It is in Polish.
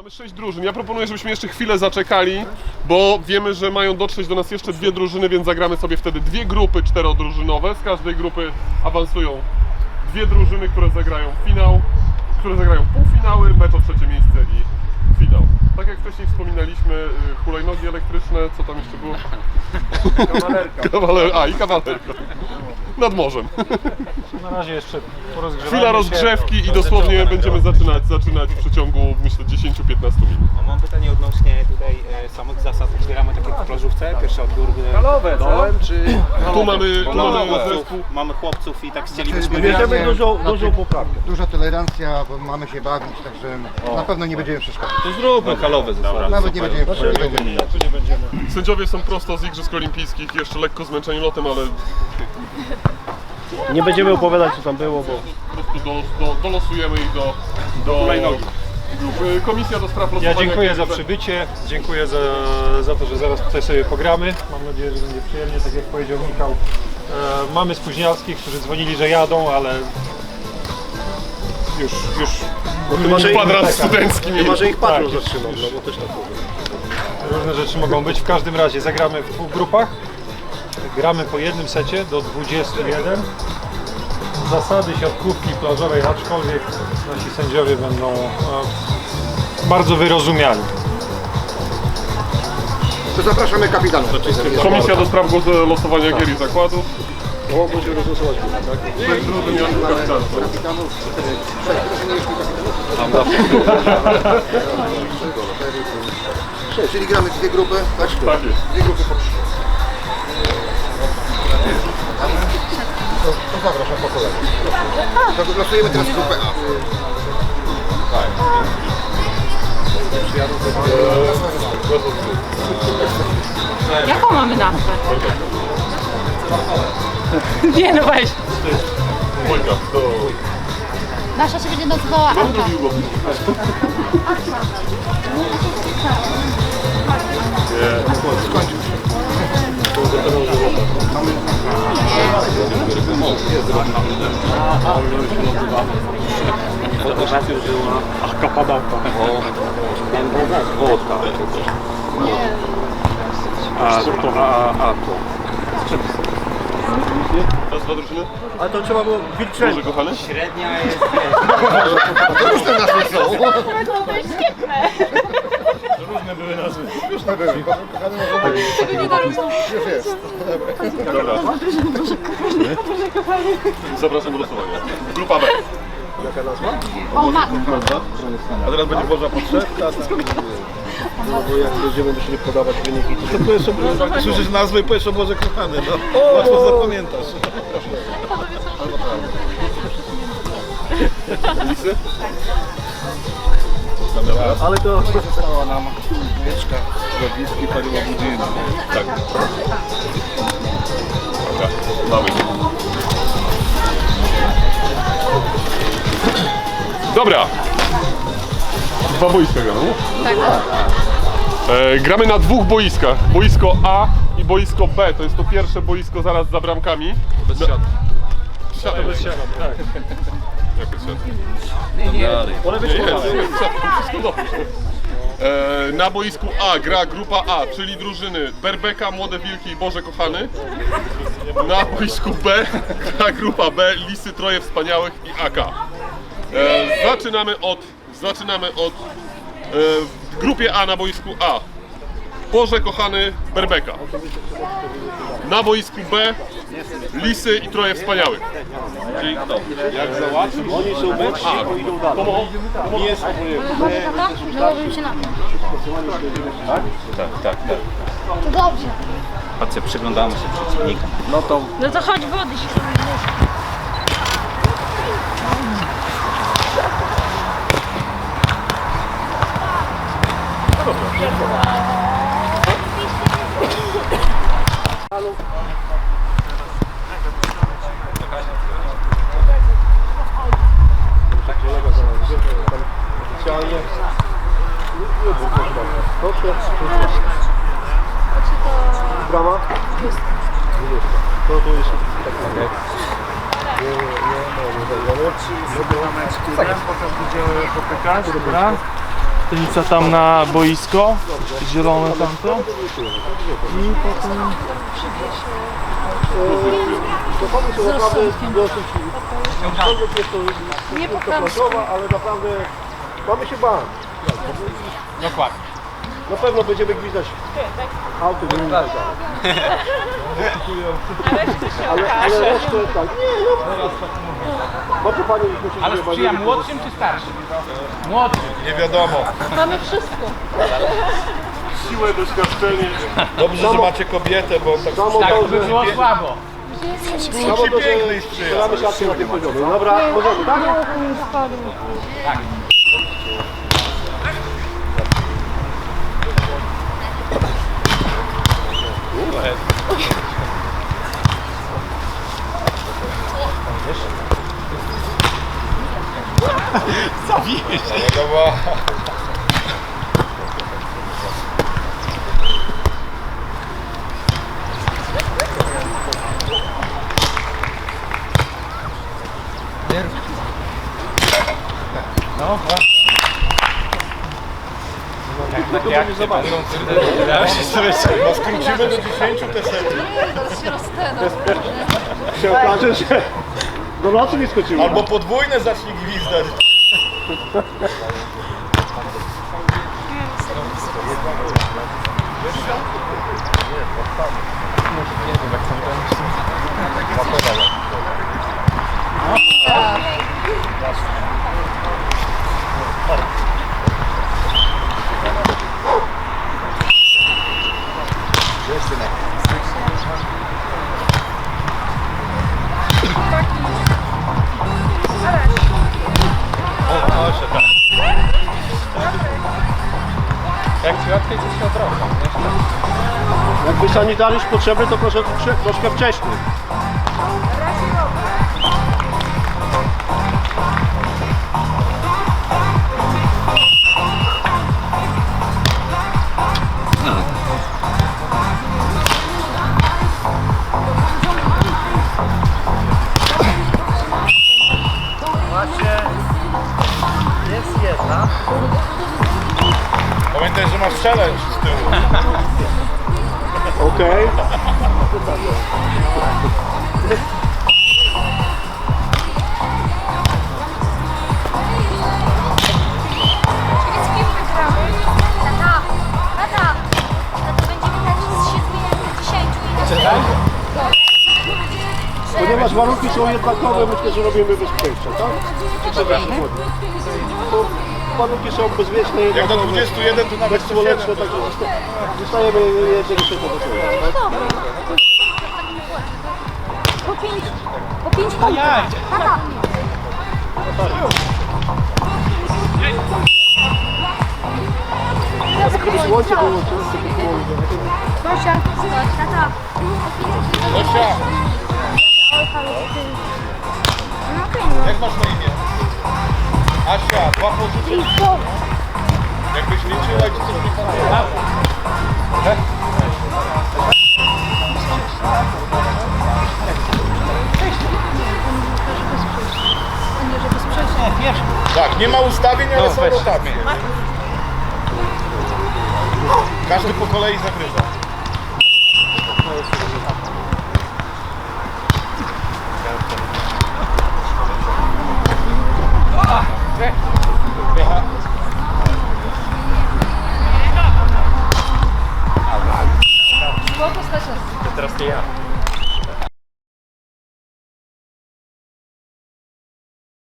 Mamy sześć drużyn. Ja proponuję, żebyśmy jeszcze chwilę zaczekali, bo wiemy, że mają dotrzeć do nas jeszcze dwie drużyny, więc zagramy sobie wtedy dwie grupy czterodrużynowe. Z każdej grupy awansują dwie drużyny, które zagrają finał, które zagrają półfinały, mecz o trzecie miejsce i finał. Tak jak wcześniej wspominaliśmy, y, hulajnogi elektryczne, co tam jeszcze było? Kawalerka. Kawaler, a i kawalerka. Nad morzem. Na razie jeszcze porozgrzewamy Chwila się. rozgrzewki i dosłownie będziemy zaczynać, zaczynać w przeciągu myślę 10-15 minut. A mam pytanie odnośnie tutaj e, samych zasad. Zbieramy tak jak w plażówce, pierwszy odbiór e, Halowe, dołem, czy... Tu mamy, tu mamy chłopców, zespół. mamy chłopców i tak chcielibyśmy... Bierzemy dużą, dużą poprawkę. Duża tolerancja, bo mamy się bawić, także na pewno nie będziemy przeszkadzać. To zróbmy halowe zasady. Nawet nie będziemy przeszkadzać. Sędziowie są prosto z Igrzysk Olimpijskich, jeszcze lekko zmęczeni lotem, ale Nie będziemy opowiadać co tam było, bo po prostu do, do, dolosujemy ich do, do hulajnogi. grupy. Komisja do spraw Ja losowania. dziękuję za przybycie, dziękuję za, za to, że zaraz tutaj sobie pogramy. Mam nadzieję, że będzie przyjemnie, tak jak powiedział Michał. E, mamy spóźnialskich, którzy dzwonili, że jadą, ale już, już chyba, że ich, Kwadrat studencki mieli. chyba, że ich patron Tak, zatrzymał, no bo też tak było. różne rzeczy mogą być. W każdym razie zagramy w dwóch grupach. Gramy po jednym secie do 21. Zasady siatkówki plażowej, aczkolwiek nasi sędziowie będą e, bardzo wyrozumiali. To zapraszamy kapitanów. Komisja do spraw losowania gier i zakładów. No, będziemy rozlosować tak? Osiem kapitanów. Drużyn, jeśli kapitanów. Czyli gramy dwie grupy, tak? Tak jest. Dwie grupy po trzy. To, to zapraszam po kolei. To losujemy teraz grupę A. Jaką mamy nazwę? Nie no weź. Dwójka. To... Nasza się będzie nazywała Anka. Raz, dwa drużyny? Ale to trzeba było wilczeć. Może kochany? Średnia jest... Różne nazwy są. Mogą być świetne. Już jest. Dobra. Zapraszam do losowania. Grupa B. O matko. A teraz będzie można podszewka, no bo jak będziemy musieli podawać wyniki, to, to powiesz sobie, słyszysz nazwę i powiesz o Boże kochany, no. Łatwo zapamiętasz. Lisy? Ale to została nam wieczka robiski paliła budziny. Tak. Dobra, mamy. Dobra. Dwa boiska gramy. nie? Tak. E, gramy na dwóch boiskach. Boisko A i boisko B. To jest to pierwsze boisko zaraz za bramkami. Bez siatki. Siatka bez siatki. Tak. Jak bez siatki? Prawej? Bez siatki, wszystko dobrze. E, na boisku A gra grupa A, czyli drużyny Berbeka, Młode Wilki i Boże Kochany. Na boisku B gra grupa B, Lisy Troje Wspaniałych i AK. E, zaczynamy od, zaczynamy od e, w grupie A na boisku A. Boże Kochany, Berbeka. Na boisku B Lisy i Troje Wspaniałych. Czyli kto? Jak załatwić, oni są mężsi, A, to idą dalej. Nie jest? Założył się na to. Tak, tak, tak. To dobrze. Patrzcie, przyglądamy się przeciwnikom. No to No to chodź wody się. Oficjalnie. Brama? To tu jest tak samo. Nie, nie, nie, nie, nie, nie, nie. Potem będziemy popykać, dobra? Tylnica tam na boisko, zielone tamto. I potem... Nie To pokażę. plażowa, ale naprawdę mamy się bać. Dokładnie. Na pewno będziemy gwizdać auty, nie tak dalej. Ale, ale resztę tak. Nie, no. Bo to panie już musi Ale sprzyja młodszym czy starszym? Młodszym. Nie wiadomo. Mamy wszystko. Siłę, doświadczenie. Dobrze, że macie kobietę, bo tak samo Tak, to, by było słabo. samo to, że staramy się akcję na tym poziomie. Dobra, możemy, tak? Jak się będą No skrócimy do 10 te sety. Zaraz się roztena. Się okaże, że do nocy nie skoczyło. Albo podwójne zacznie gwizdać. Jak ci łatwiej, to się odrodzą. Jakby sanitariusz potrzebny, to proszę troszkę wcześniej. Pamiętaj, że masz challenge z tyłu. Okej. Tata, tata, tata będziemy grać z 7 do 10 i Ponieważ warunki są jednakowe, myślę, że robimy bez przejścia, tak? Czy co też chodzi? Warunki są bezpieczne, Jak do jednakowe, 21 to nawet bezsłoneczne, 107. także zosta- zostajemy tyłu. tak? Dobra. Po 5, po 5 punktów. Tata, słońce było, by było Zosia, tata. Zosia. No no. jak masz na imię? Asia, dwa co? Jakbyś liczyła, ci coś nie. Tak, nie ma ustawień, ale są rotacje. Każdy po kolei zagrywa. To teraz nie ja.